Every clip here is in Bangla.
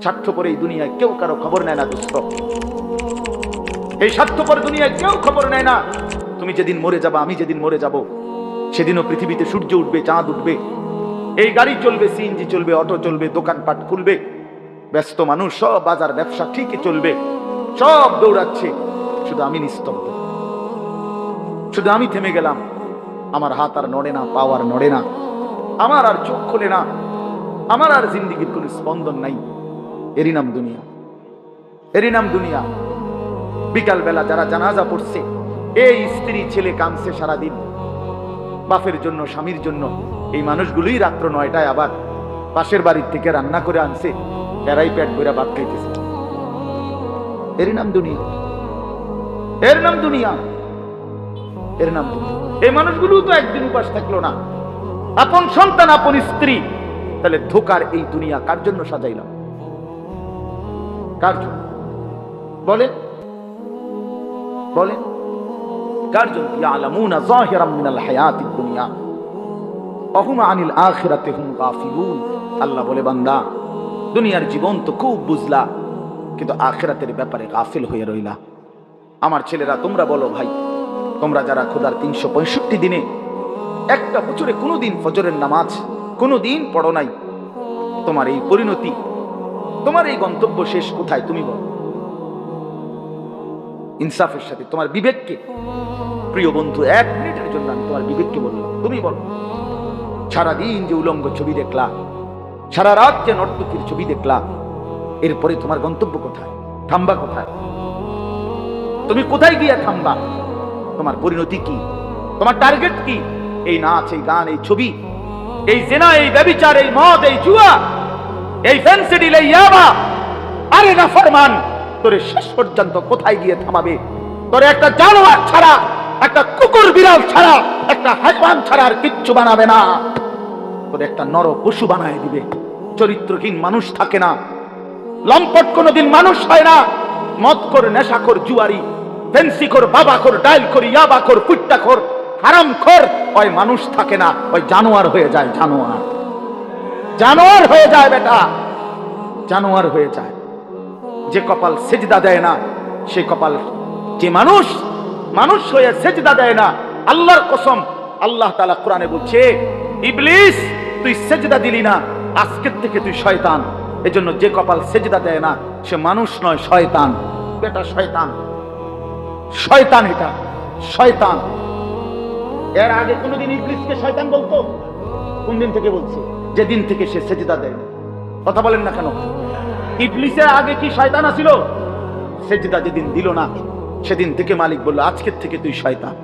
স্বার্থপর এই দুনিয়ায় কেউ কারও খবর নেয় না দুস্থ এই স্বার্থপর দুনিয়ায় কেউ খবর নেয় না। তুমি যেদিন মরে যাবা, আমি যেদিন মরে যাব, সেদিনও পৃথিবীতে সূর্য উঠবে, চাঁদ উঠবে। এই গাড়ি চলবে, সিএনজি চলবে, অটো চলবে, দোকানপাট খুলবে। ব্যস্ত মানুষ, সব বাজার ব্যবসা ঠিকই চলবে। সব দৌড়াচ্ছে। শুধু আমি নিস্তব্ধ। শুধু আমি থেমে গেলাম। আমার হাত আর নড়ে না পাওয়ার নড়ে না। আমার আর চোখ খোলে না। আমার আর জিন্দিগির কোনো স্পন্দন নাই। এরই নাম দুনিয়া। এরই নাম দুনিয়া। বিকাল বেলা যারা জানাজা পড়ছে, এই স্ত্রী ছেলে কামছে সারাদিন। বাপের জন্য, স্বামীর জন্য। এই মানুষগুলোই রাত্র নয়টায় আবার পাশের বাড়ির থেকে রান্না করে আনছে, এরাই পেট ভরে ভাত খাইতেছে। এর নাম দুনিয়া। এর নাম দুনিয়া। এর নাম দুনিয়া। এই মানুষগুলো তো একদিন উপাস থাকল না। আপন সন্তান, আপন স্ত্রী। তাহলে ধোকার এই দুনিয়া কার জন্য সাজাইলাম? কার জন্য? বলেন। বলেন। কার জন্য? ইয়ালামুনা যাহিরাম মিনাল হায়াতিদ দুনিয়া। অহুম আনিল আখিরাতে গাফিলুন। আল্লাহ বলে, বান্দা, দুনিয়ার জীবন তো খুব বুঝলা, কিন্তু আখিরাতের ব্যাপারে গাফিল হয়ে রইলা। আমার ছেলেরা, তোমরা বলো ভাই, তোমরা যারা খোদার তিনশো পঁয়ষট্টি দিনে, একটা বছরে কোনোদিন ফজরের নামাজ, কোনোদিন পড়ো নাই, তোমার এই পরিণতি তোমার এই গন্তব্য শেষ কোথায় তুমি বলো। ইনসাফের সাথে তোমার বিবেককে। প্রিয় বন্ধু, এক মিনিটের জন্য আমি তোমার বিবেককে বললাম, তুমি বলো। সারাদিন যে উলঙ্গ ছবি দেখলা, সারা রাত যে নর্তকীর ছবি দেখলা, এরপরে তোমার গন্তব্য কোথায়? থামবা কোথায়? তুমি কোথায় গিয়া থামবা? তোমার পরিণতি কি? তোমার টার্গেট কি? এই নাচ, এই গান, এই ছবি, এই জেনা এই ব্যবিচার, এই মদ, এই জুয়া এই ফেন্সি এই ইয়াবা আরে না ফরমান, তোরে শেষ পর্যন্ত কোথায় গিয়ে থামাবে? তোরে একটা জানোয়ার ছাড়া, একটা কুকুর বিড়াল ছাড়া, একটা হাইওয়ান ছাড়া আর কিচ্ছু বানাবে না। তোরে একটা নর পশু বানায় দিবে। চরিত্রহীন মানুষ থাকে না। লম্পট কোনোদিন মানুষ হয় না। মদ কর নেশা কর জুয়ারি ফেন্সি কর বাবা কর ডাইল কর ইয়াবা কর কুট্টা কর হারাম কর ওই মানুষ থাকে না, ওই জানোয়ার হয়ে যায় জানোয়ার। জানোয়ার হয়ে যায় বেটা। জানোয়ার হয়ে যায়। যে কপাল সেজদা দেয় না, সে কপাল যে মানুষ মানুষ হয়ে সেজদা দেয় না। আল্লাহর কসম, আল্লাহ তাআলা কোরআনে বলছে, ইবলিস, তুই সেজদা দিলি না, আজকের থেকে তুই শয়তান। এজন্য যে কপাল সেজদা দেয় না, সে মানুষ নয়, শয়তান। বেটা, শয়তান। শয়তান এটা, শয়তান। এর আগে কোনোদিন ইবলিসকে শয়তান বলতো? কোন দিন থেকে বলছে? যেদিন থেকে সে সেজদা দেয়। কথা বলেন না কেন? ইবলিসের আগে কি শয়তান আছিল? সেজদা যেদিন দিল না, সেদিন থেকে মালিক বলল, আজকের থেকে তুই শয়তান।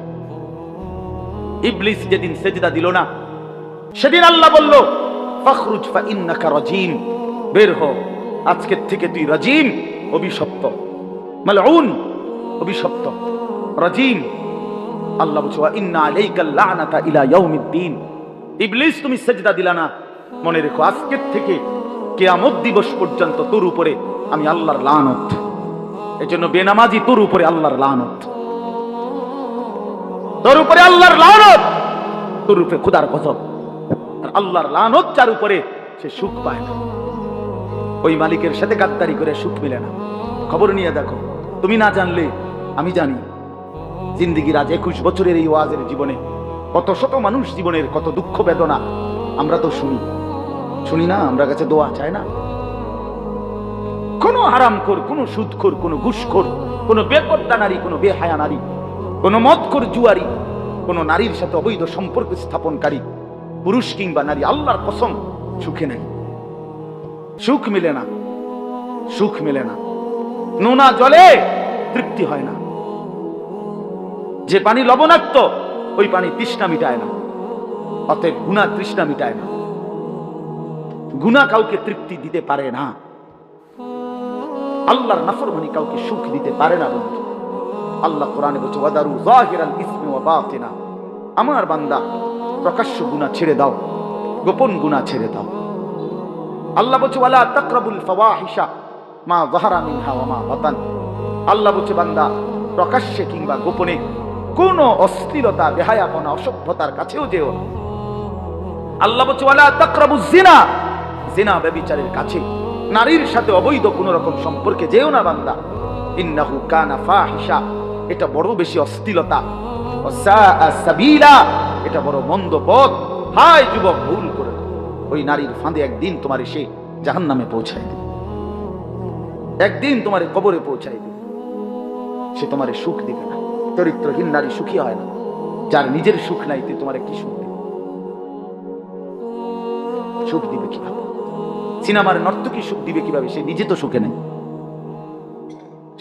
ইবলিস যেদিন সেজদা দিল না, সেদিন আল্লাহ বলল, ফখরুজ ফা ইন্নাকা রাজিম। বের হ, আজকের থেকে তুই রাজিম, অভিশপ্ত। মালউন, অভিশপ্ত। রাজিম। আল্লাহ বলছে ইন্না আলাইকা লানাতা ইলা ইয়াউমিদ্দিন। ইবলিস, তুমি সেজদা দিলা না। মনে রেখো, আজকের থেকে কেয়ামত দিবস পর্যন্ত তোর উপরে আমি আল্লাহর লানত। এজন্য বেনামাজি তোর উপরে আল্লাহর লানত। তোর উপরে আল্লাহর লানত। তোর উপরে খুদার গজব। আর আল্লাহর লানত যার উপরে সে সুখ পায় না। ওই মালিকের সাথে গাদ্দারি করে সুখ মিলে না। খবর নিয়ে দেখো, তুমি না জানলে আমি জানি, জিন্দিগির আজ একুশ বছরের এই ওয়াজের জীবনে কত শত মানুষ জীবনের কত দুঃখ বেদনা আমরা তো শুনি। শুনি না, আমরা কাছে দোয়া চায় না। কোনো হারাম কর কোনো কোনো ঘুষ কর কোনো বেকর্তা নারী, কোনো বেহায়া নারী, কোনো মদ কর জুয়ারি, কোনো নারীর সাথে অবৈধ সম্পর্ক স্থাপনকারী, পুরুষ কিংবা নারী, আল্লাহর কসম, সুখে নেই। সুখ মিলে না, সুখ মিলে না। নোনা জলে তৃপ্তি হয় না। যে পানি লবণাক্ত, ওই পানি তৃষ্ণা মিটায় না। অতএব গুণা তৃষ্ণা মিটায় না। গুণা কাউকে তৃপ্তি দিতে পারে না। আল্লাহর নাফরমানি কাউকে সুখ দিতে পারে না বন্ধু। আল্লাহ কোরআনে বলছে, ওয়াদারু যাহিরাল ইসমি ওয়া বাতিনা। আমার বান্দা, প্রকাশ্য গুনাহ ছেড়ে দাও, গোপন গুনাহ ছেড়ে দাও। আল্লাহ বলছে, ওয়ালা তাকরাবুল ফাওয়াহিশা মা যাহারা মিনহা ওয়া মা বাতান। আল্লাহ বলছে, বান্দা, প্রকাশ্যে কিংবা গোপনে কোন অশ্লীলতা, বেহায়াপনা, অসভ্যতার কাছেও যেও আল্লাহ বলছে, ওয়ালা তাকরাবুজ জিনা। জিনা ব্যভিচারের কাছে। নারীর সাথে অবৈধ কোন রকম সম্পর্কে যেও না বান্দা। ইন্নাহু কানা ফাহিশা, এটা বড় বেশি অস্থিলতা সাবিলা, এটা বড় মন্দ পথ। হায় যুবক, ভুল করে। ওই নারীর ফাঁদে একদিন তোমার সে জাহান্নামে পৌঁছায় দিবে। একদিন তোমার কবরে পৌঁছায় দিবে। সে তোমার সুখ দিবে না। চরিত্রহীন নারী সুখী হয় না। যার নিজের সুখ নাই তে তোমার কি সুখ দিবে? সুখ দিবে কীভাবে? সিনেমার নর্তকী সুখ দিবে কীভাবে? সে নিজে তো সুখে নেই।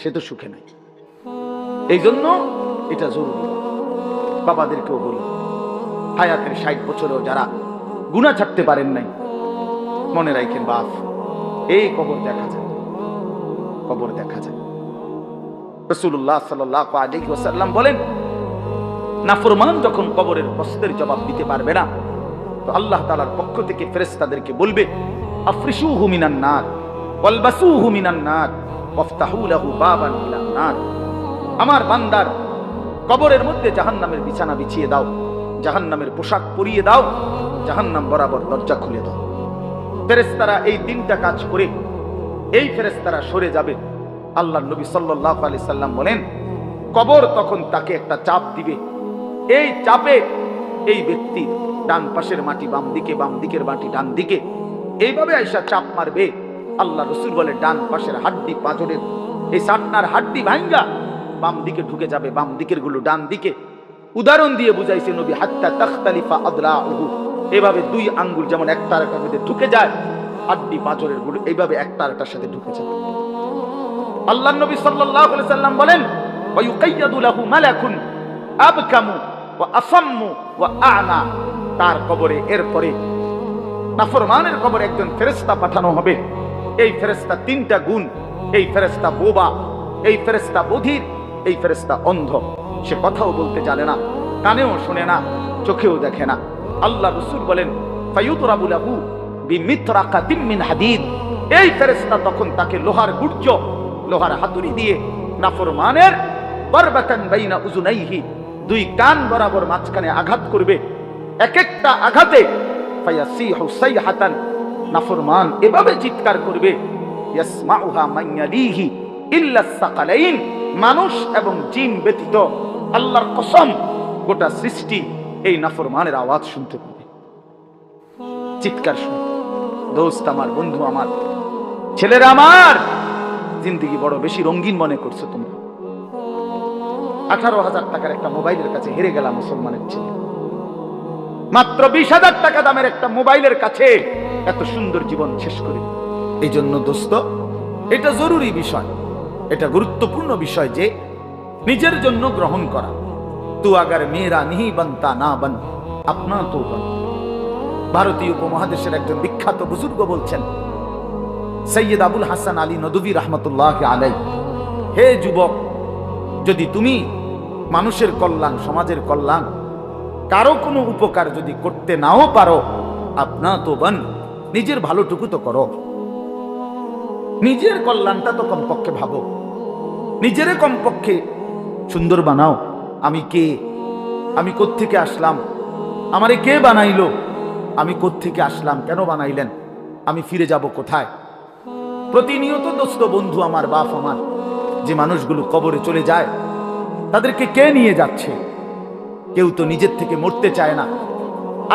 সে তো সুখে নাই। এই জন্য এটা জরুরি। বাবাদেরকেও বলি, হায়াতের ষাট বছরেও যারা গুণা ছাড়তে পারেন নাই, মনে রাখেন বাপ, এই কবর দেখা যায়। কবর দেখা যায়। বলেন, নাফরমান যখন কবরের জবাব দিতে পারবে না, তো আল্লাহ তালার পক্ষ থেকে ফেরেশতাদেরকে বলবে আফরিশুহু মিনান নার, ওয়ালবাসুহু মিনান নার, ওয়াফতাহু লাহু বাবান নার। আমার বান্দার কবরের মধ্যে জাহান্নামের বিছানা বিছিয়ে দাও, জাহান্নামের পোশাক পরিয়ে দাও, জাহান্নাম বরাবর দরজা খুলে দাও। ফেরেস্তারা এই তিনটা কাজ করে, এই ফেরেস্তারা সরে যাবে। আল্লাহ নবী আলাইহি সাল্লাম বলেন, কবর তখন তাকে একটা চাপ দিবে। এই চাপে এই ব্যক্তি ডান পাশের মাটি বাম দিকে, বাম দিকের মাটি ডান দিকে এইভাবে আইসা চাপ মারবে। আল্লাহ রসুল বলে, ডান পাশের হাড্ডি পাঁচরের এই সাটনার হাড্ডি ভাঙ্গা, বাম দিকে ঢুকে যাবে, বাম দিকেরগুলো ডান দিকে। উদাহরণ দিয়ে বুঝাইছে নবী, হাত্তা তাখতালিফা আদলা এভাবে দুই আঙ্গুল যেমন একটা আরেকটার মধ্যে ঢুকে যায়, হাড্ডি পাঁচরেরগুলো এইভাবে একটা আরেকটার সাথে ঢুকে যায়। আল্লাহ নবী সাল্লাল্লাহু আলাইহি সাল্লাম বলেন ওয়া ইউকাইয়াদু লাহু মালাকুন আবকামু ওয়া আসাম্মু ওয়া আ'মা তার কবরে, এরপরে নাফরমানের কবরে একজন ফেরেস্তা পাঠানো হবে। এই ফেরেস্তা তিনটা গুণ। এই ফেরেস্তা বোবা, এই ফেরেস্তা বধির, এই ফেরেস্তা অন্ধ। সে কথাও বলতে জানে না, কানেও শুনে না, চোখেও দেখে না। আল্লাহ রসুল বলেন ফায়ুদরাবু লাহু বিমিত্রাকাতিম মিন হাদিদ। এই ফেরেশতা তখন তাকে লোহার গুর্জ, লোহার হাতুড়ি দিয়ে নাফরমানের বারবাতান বাইনা দুই কান বরাবর মাঝখানে আঘাত করবে। এক একটা আঘাতে নাফরমান এভাবে চিৎকার করবে, ইয়াসমাউহা মান ইয়ালিহি ইল্লা সাকালাইন, মানুষ এবং জিন ব্যতীত আল্লাহর কসম গোটা সৃষ্টি এই নাফরমানের আওয়াজ শুনতে পাবে। চিৎকার শুনে, দোস্ত আমার, বন্ধু আমার, ছেলেরা আমার, জিন্দগি বড় বেশি রঙিন মনে করছ তুমি আঠারো হাজার টাকার একটা মোবাইলের কাছে হেরে গেলাম মুসলমানের ছেলে। মাত্র বিশ হাজার টাকা দামের একটা মোবাইলের কাছে এত সুন্দর জীবন শেষ করে এই জন্য দোস্ত, এটা জরুরি বিষয়। এটা গুরুত্বপূর্ণ বিষয় যে নিজের জন্য গ্রহণ করা। তু আগার মেয়েরা নিহি বানতা না বান, আপনা তো বান। ভারতীয় উপমহাদেশের একজন বিখ্যাত বুজুর্গ বলছেন, সৈয়দ আবুল হাসান আলী নদবী রহমতুল্লাহ আলাই হে যুবক, যদি তুমি মানুষের কল্যাণ, সমাজের কল্যাণ কারও কোনো উপকার যদি করতে নাও পারো আপনা তো বান নিজের ভালোটুকু তো করো। নিজের কল্যাণটা তো কমপক্ষে ভাবো। নিজের কমপক্ষে সুন্দর বানাও। আমি কে? আমি কোত্থেকে আসলাম? আমারে কে বানাইলো? আমি কোত্থেকে আসলাম? কেন বানাইলেন? আমি ফিরে যাব কোথায়? প্রতিনিয়ত দোস্ত বন্ধু আমার, বাপ আমার, যে মানুষগুলো কবরে চলে যায়, তাদেরকে কে নিয়ে যাচ্ছে? কেউ তো নিজের থেকে মরতে চায় না।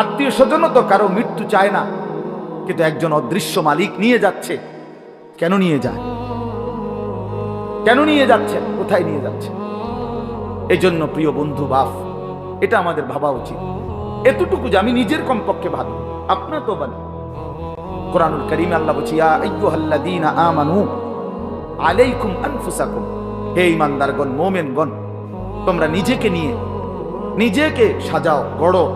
আত্মীয় স্বজনও তো কারও মৃত্যু চায় না। কিন্তু একজন অদৃশ্য মালিক নিয়ে যাচ্ছে। কেন নিয়ে যায়? কেন নিয়ে যাচ্ছেন কোথায় নিয়ে যাচ্ছেন এই জন্য প্রিয় বন্ধু বাফ, এটা আমাদের ভাবা উচিত। এতটুকু যে আমি নিজের কমপক্ষে ভাবি, আপনার তো বানি কোরআনুল করিম আল্লাহ বলছি আলাইকুম হে ঈমানদারগণ, মুমিনগণ, তোমরা নিজেকে নিয়ে নিজেকে সাজাও, গড়ো।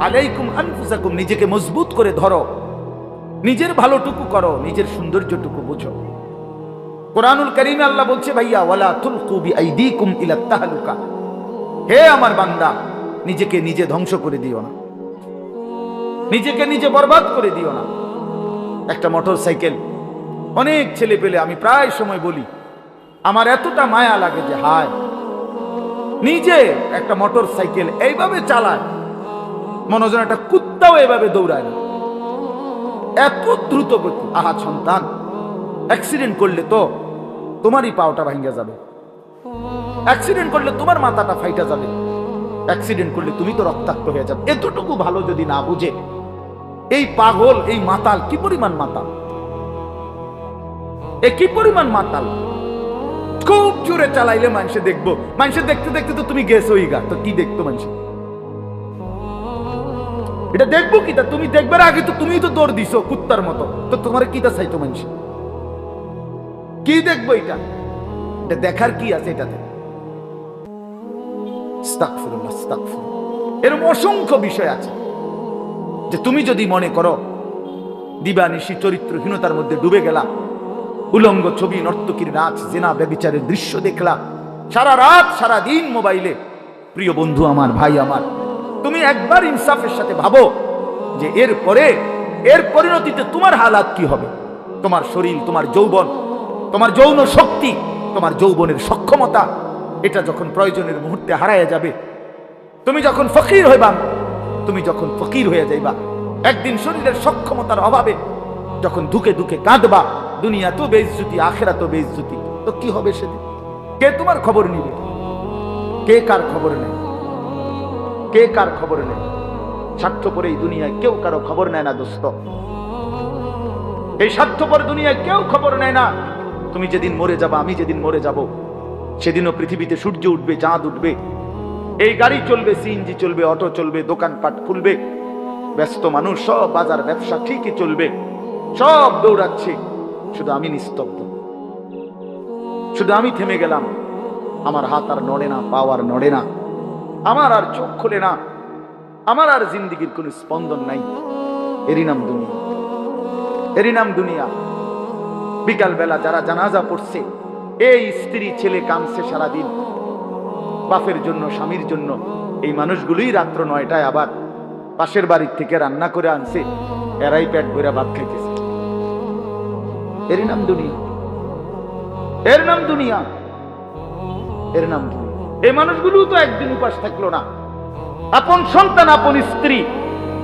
আলাইকুম আনফুসাকুম, নিজেকে মজবুত করে ধরো। নিজের ভালোটুকু করো, নিজের সৌন্দর্যটুকু বুঝো। কোরআনুল করিমে আল্লাহ বলছে, ভাইয়া, ওয়ালা তুলকু বিআইদিকুম ইলা তাহলুকা। হে আমার বান্দা, নিজেকে নিজে ধ্বংস করে দিও না। নিজেকে নিজে বরবাদ করে দিও না। একটা মোটর সাইকেল অনেক ছেলে পেলে আমি প্রায় সময় বলি, আমার এতটা মায়া লাগে যে, হায় নিজে একটা মোটর সাইকেল এইভাবে চালায়। মনোজন একটা কুত্তাও এভাবে দৌড়ায় এত দ্রুত গতি। আহা, সন্তান অ্যাক্সিডেন্ট করলে তো তোমারই পাওটা ভাঙ্গা যাবে। অ্যাক্সিডেন্ট করলে তোমার মাথাটা ফাইটা যাবে। অ্যাক্সিডেন্ট করলে তুমি তো রক্তাক্ত হয়ে যাবে। এতটুকু ভালো যদি না বুঝে, এই পাগল, এই মাতাল, কি পরিমাণ মাতাল? এ কি পরিমাণ মাতাল? খুব জোরে চালাইলে মানুষে দেখব। মানুষে দেখতে দেখতে তো তুমি গেছোই গা। তো কি দেখতো মানুষ? এটা দেখব কি তা? তুমি দেখবার আগে তো তুমি তো দৌড় দিছো কুত্তার মতো। তো তোমার কি তা চাইতো মানুষ? কি দেখব এটা? এটা দেখার কি আছে এটাতে। এরকম অসংখ্য বিষয় আছে যে তুমি যদি মনে করো দিবানিশি চরিত্রহীনতার মধ্যে ডুবে গেলা উলঙ্গ ছবি নর্তকীর নাচ, জেনা ব্যবিচারের দৃশ্য দেখলা। সারা রাত, সারা দিন মোবাইলে। প্রিয় বন্ধু আমার, ভাই আমার, তুমি একবার ইনসাফের সাথে ভাবো যে এর পরে, এর পরিণতিতে তোমার হালাত কি হবে? তোমার শরীর, তোমার যৌবন, তোমার যৌন শক্তি, তোমার যৌবনের সক্ষমতা, এটা যখন প্রয়োজনের মুহূর্তে হারায় যাবে, তুমি যখন ফকির হইবা, তুমি যখন ফকির হয়ে যাইবা, একদিন শরীরের সক্ষমতার অভাবে, যখন ধুকে ধুকে কাঁদবা দুনিয়া তো বেইজ্জুতি, আখেরা তো বেইজ্জুতি। তো কি হবে সেদিন? কে তোমার খবর নিবে? কে কার খবর নেই কে কার খবর নেই স্বার্থপর এই দুনিয়ায় কেউ কারও খবর নেয় না, দোস্ত। এই স্বার্থপর দুনিয়ায় কেউ খবর নেয় না। তুমি যেদিন মরে যাবা, আমি যেদিন মরে যাব, সেদিনও পৃথিবীতে সূর্য উঠবে, চাঁদ উঠবে। এই গাড়ি চলবে, সিএনজি চলবে, অটো চলবে, দোকানপাট খুলবে। ব্যস্ত মানুষ, সব বাজার ব্যবসা ঠিকই চলবে। সব দৌড়াচ্ছে। শুধু আমি নিস্তব্ধ। শুধু আমি থেমে গেলাম। আমার হাত আর নড়ে না পা আর নড়ে না। আমার আর চোখ খোলে না। আমার আর জিন্দিগির কোনো স্পন্দন নাই। এরই নাম দুনিয়া। এরই নাম দুনিয়া। বিকাল বেলা যারা জানাজা পড়ছে, এই স্ত্রী ছেলে কামছে সারাদিন। বাপের জন্য, স্বামীর জন্য। এই মানুষগুলোই রাত্র নয়টায় আবার পাশের বাড়ির থেকে রান্না করে আনছে। এরাই পেট ভরে ভাত খাইতেছে। এর নাম দুনিয়া। এর নাম দুনিয়া। এর নাম এই মানুষগুলো তো একদিন উপাস থাকল না। আপন সন্তান, আপন স্ত্রী,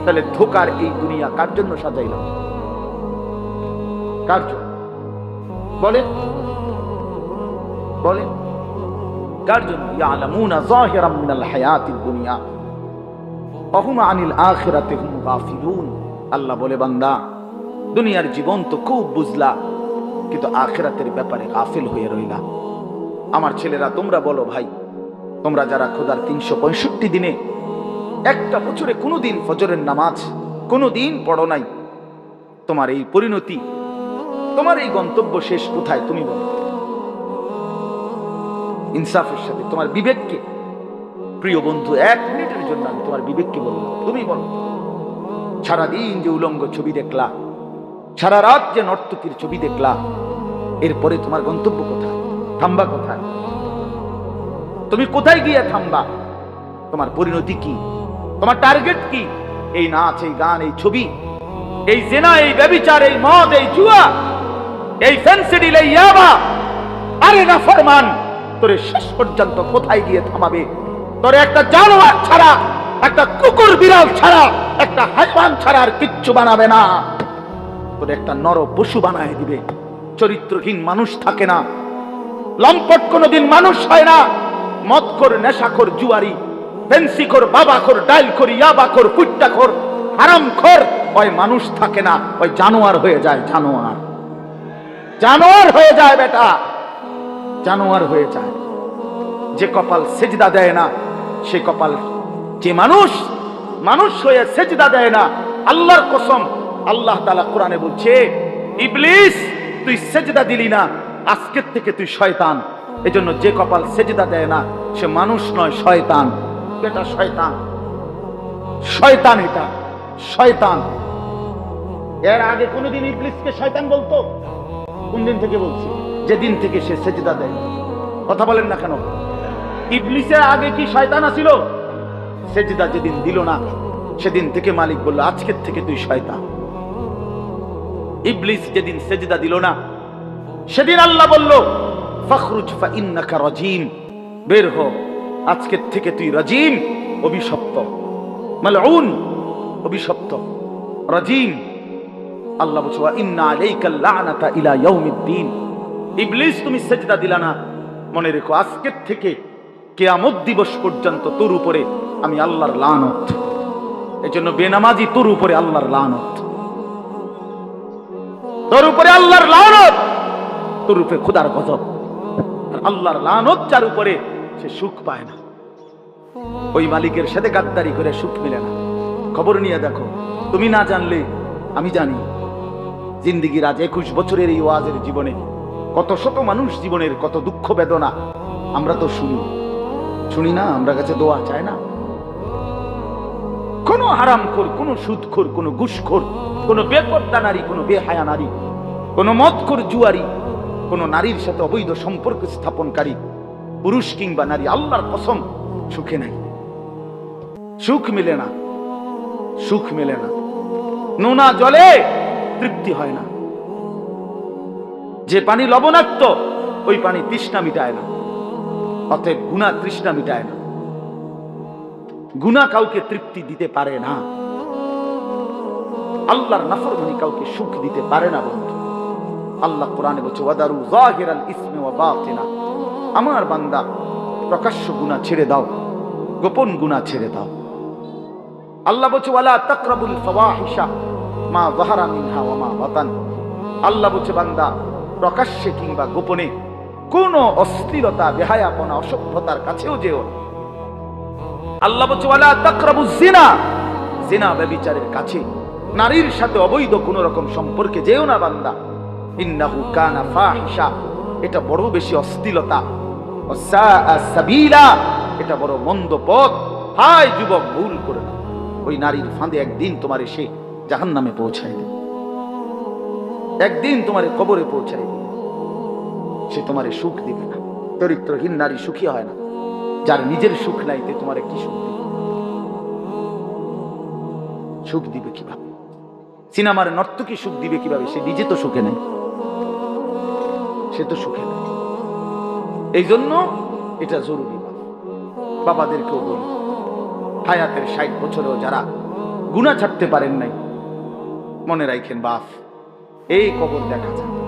তাহলে ধোকার এই দুনিয়া কার জন্য সাজাইল? কার জন্য? বলে। বলে। কার জন্য? ইয়ালামুনা যাহিরাম মিনাল হায়াতিদ দুনিয়া। অহুম আনিল আখিরাতে হুম গাফিলুন। আল্লাহ বলে, বান্দা, দুনিয়ার জীবন তো খুব বুঝলা। কিন্তু আখেরাতের ব্যাপারে গাফিল হয়ে রইলা। আমার ছেলেরা, তোমরা বলো ভাই, তোমরা যারা খোদার তিনশো পঁয়ষট্টি দিনে একটা বছরে কোনো দিন ফজরের নামাজ কোনো দিন পড়ো নাই, তোমার এই পরিণতি, তোমার এই গন্তব্য শেষ কোথায় তুমি বলো। ইনসাফের সাথে তোমার বিবেককে, প্রিয় বন্ধু, এক মিনিটের জন্য আমি তোমার বিবেককে বলব তুমি বলো, সারাদিন যে উলঙ্গ ছবি দেখলা সারা রাত যে নর্তকীর ছবি দেখলা এরপরে তোমার গন্তব্য কোথায়? থামবা কোথায়? তুমি কোথায় গিয়ে থামবা? তোমার পরিণতি কি? তোমার টার্গেট কি? এই নাচ, এই গান, এই ছবি, এই জেনা, এই ব্যবিচার, এই মদ, এই জুয়া, এই ফেন্সিডিল, এই ইয়াবা। আরে না, ফরমান, তোরে শেষ পর্যন্ত কোথায় গিয়ে থামাবে? তোরে একটা জানোয়ার ছাড়া, একটা কুকুর বিড়াল ছাড়া, একটা হাইওয়ান ছাড়া আর কিচ্ছু বানাবে না। তোরে একটা নর পশু বানায় দিবে। চরিত্রহীন মানুষ থাকে না। লম্পট কোনোদিন মানুষ হয় না। মদখোর, নেশাখোর, জুয়ারি, ফেন্সিখোর, বাবাখোর ডাইলখোর ইয়াবাখোর, ফুট্টাখোর, হারামখোর, ওই মানুষ থাকে না। ওই জানোয়ার হয়ে যায়, জানোয়ার। জানোয়ার হয়ে যায় বেটা। জানোয়ার হয়ে যায়। যে কপাল সেজদা দেয় না, সে কপাল যে মানুষ মানুষ হয়ে সেজদা দেয় না। আল্লাহর কসম আল্লাহ তালা কোরআনে বলছে, ইবলিস, তুই সেজদা দিলি না, আজকের থেকে তুই শয়তান। এজন্য যে কপাল সেজদা দেয় না, সে মানুষ নয়, শয়তান। এটা শয়তান। শয়তান এটা। শয়তান। এর আগে কোনোদিন ইবলিসকে শয়তান বলতো? কোন দিন থেকে বলছি? যেদিন থেকে সে সেজদা দেয়। কথা বলেন না কেন? ইবলিসের আগে কি শয়তান আছিল? সেজদা যেদিন দিল না, সেদিন থেকে মালিক বলল, আজকের থেকে তুই শয়তান। ইবলিস যেদিন সেজদা দিল না, সেদিন আল্লাহ বলল, ফখরুজ ফা ইন্নাকা রাজিম। বের হ, আজকের থেকে তুই রাজিম, অভিশপ্ত। মালউন, অভিশপ্ত। রাজিম। আল্লাহ বলছে ইন্না আলাইকা লানাতা ইলা ইয়াউমিদ্দিন। ইবলিস, তুমি সেজদা দিলা না। মনে রেখো, আজকের থেকে কেয়ামত দিবস পর্যন্ত তোর উপরে আমি আল্লাহর লানত। এজন্য বেনামাজি তোর উপরে আল্লাহর লানত। তোর উপরে আল্লাহর লানত। তোর উপরে খোদার গজব। আর আল্লাহর লানত যার উপরে সে সুখ পায় না। ওই মালিকের সাথে গাদ্দারি করে সুখ মিলে না। খবর নিয়ে দেখো, তুমি না জানলে আমি জানি। জিন্দিগির আজ একুশ বছরের এই ওয়াজের জীবনে কত শত মানুষ জীবনের কত দুঃখ বেদনা আমরা তো শুনি। শুনি না, আমরা কাছে দোয়া চায় না। কোন হারামখোর, কোন সুদখোর, কোন ঘুষখোর কোন বেপর্দা নারী, কোন বেহায়া নারী, কোন মদখোর জুয়ারি, কোন নারীর সাথে অবৈধ সম্পর্ক স্থাপনকারী পুরুষ কিংবা নারী, আল্লাহর কসম, সুখে নাই। সুখ মিলে না, সুখ মেলে না। নোনা জলে তৃপ্তি হয় না। যে পানি লবণাক্ত, ওই পানি তৃষ্ণা মিটায় না। অতএব গুণা তৃষ্ণা মিটায় না। গুণা কাউকে তৃপ্তি দিতে পারে না। আল্লাহর নাফরমানি কাউকে সুখ দিতে পারে না বন্ধু। আল্লাহ কোরআনে বলছে, ওয়াদারু ইসমে ওয়া বাতিনা। আমার বান্দা, প্রকাশ্য গুনাহ ছেড়ে দাও, গোপন গুনাহ ছেড়ে দাও। আল্লাহ বলছে, ওয়ালা তাকরাবুল ফাওয়াহিশা মা যাহারা মিনহা ওয়া মা বাতান। আল্লাহ বলছে, বান্দা, প্রকাশ্যে কিংবা গোপনে কোন অস্থিরতা, বেহায়াপনা, অসভ্যতার কাছেও যেও। আল্লাহ বলছে, ওয়ালা তাকরাবু জিনা। জিনা ব্যভিচারের কাছে। নারীর সাথে অবৈধ কোন রকম সম্পর্কে যেও না, বান্দা। ইন্নাহু কানা ফাহিশা। এটা বড় বেশি অস্থিলতা সাবিলা। এটা বড় মন্দ পথ। হায়, যুবক, ভুল করে না ওই নারীর ফাঁদে একদিন তোমার এসে জাহান নামে পৌঁছায় দেবে। একদিন তোমার কবরে পৌঁছায় দিবে। সে তোমারে সুখ দিবে না। চরিত্রহীন নারী সুখী হয় না। যার নিজের সুখ নাই তে তোমার কি সুখ দিবে? সুখ দিবে কীভাবে? সিনেমার নর্তকী সুখ দিবে কীভাবে? সে নিজে তো সুখে নেই। সে তো সুখে নেই। এই জন্য এটা জরুরি বাবাদেরকেও বলি, হায়াতের ষাট বছরেও যারা গুণা ছাড়তে পারেন নাই, মনে রাখেন বাফ এই কবর দেখা যায়।